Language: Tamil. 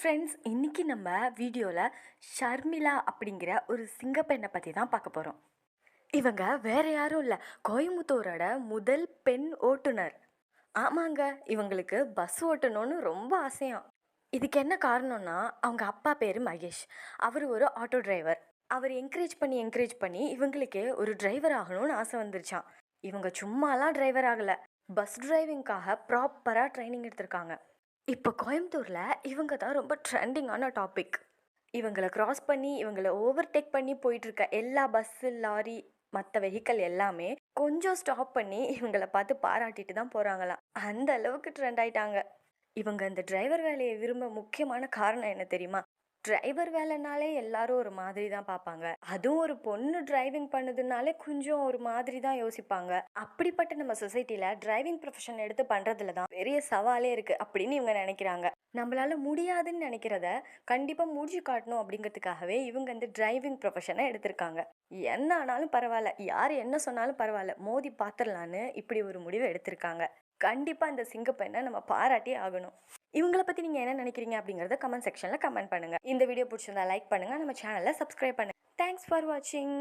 ஃப்ரெண்ட்ஸ் இன்றைக்கி நம்ம வீடியோவில் ஷர்மிளா அப்படிங்கிற ஒரு சிங்கப்பெண்ணை பற்றி தான் பார்க்க போகிறோம் இவங்க வேறு யாரும் இல்லை. கோயம்புத்தூரோட முதல் பெண் ஓட்டுநர். ஆமாங்க இவங்களுக்கு பஸ் ஓட்டணும்னு ரொம்ப ஆசையாம். இதுக்கு என்ன காரணம்னா அவங்க அப்பா பேர் மகேஷ். அவர் ஒரு ஆட்டோ டிரைவர் அவர் என்கரேஜ் பண்ணி என்கரேஜ் பண்ணி இவங்களுக்கே ஒரு டிரைவர் ஆகணும்னு ஆசை வந்துருச்சான் இவங்க சும்மாலாம் டிரைவர் ஆகலை. பஸ் டிரைவிங்காக ப்ராப்பராக ட்ரைனிங் எடுத்திருக்காங்க. இப்போ கோயம்புத்தூரில் இவங்க தான் ரொம்ப ட்ரெண்டிங்கான டாபிக் இவங்களை க்ராஸ் பண்ணி இவங்களை ஓவர்டேக் பண்ணி போயிட்டுருக்க எல்லா பஸ்ஸு லாரி மற்ற வெஹிக்கல் எல்லாமே கொஞ்சம் ஸ்டாப் பண்ணி இவங்களை பார்த்து பாராட்டிட்டு தான் போகிறாங்களாம் அந்த அளவுக்கு ட்ரெண்ட் ஆயிட்டாங்க. இவங்க அந்த டிரைவர் வேலையை விரும்ப முக்கியமான காரணம் என்ன தெரியுமா? டிரைவர் வேலைனாலே எல்லாரும் ஒரு மாதிரி தான் பார்ப்பாங்க. அதுவும் ஒரு பொண்ணு டிரைவிங் பண்ணுதுனாலே கொஞ்சம் ஒரு மாதிரி தான் யோசிப்பாங்க. அப்படிப்பட்ட நம்ம சொசைட்டியில் டிரைவிங் ப்ரொஃபஷன் எடுத்து பண்ணுறதுல தான் பெரிய சவாலே இருக்குது அப்படின்னு இவங்க நினைக்கிறாங்க. நம்மளால முடியாதுன்னு நினைக்கிறத கண்டிப்பாக முடிச்சு காட்டணும் அப்படிங்கிறதுக்காகவே இவங்க வந்து டிரைவிங் ப்ரொஃபஷனை எடுத்திருக்காங்க. என்ன ஆனாலும் பரவாயில்ல. யார் என்ன சொன்னாலும் பரவாயில்ல. மோதி பார்த்துடலான்னு இப்படி ஒரு முடிவை எடுத்திருக்காங்க. கண்டிப்பாக இந்த சிங்கப்பெண்ணை நம்ம பாராட்டி ஆகணும். இவங்களை பற்றி நீங்கள் என்ன நினைக்கிறீங்க அப்படிங்கறத கமெண்ட் செக்ஷனில் கமெண்ட் பண்ணுங்கள் இந்த வீடியோ பிடிச்சிருந்தா லைக் பண்ணுங்கள் நம்ம சேனலை சப்ஸ்கிரைப் பண்ணுங்க. தேங்க்ஸ் ஃபார் வாட்சிங்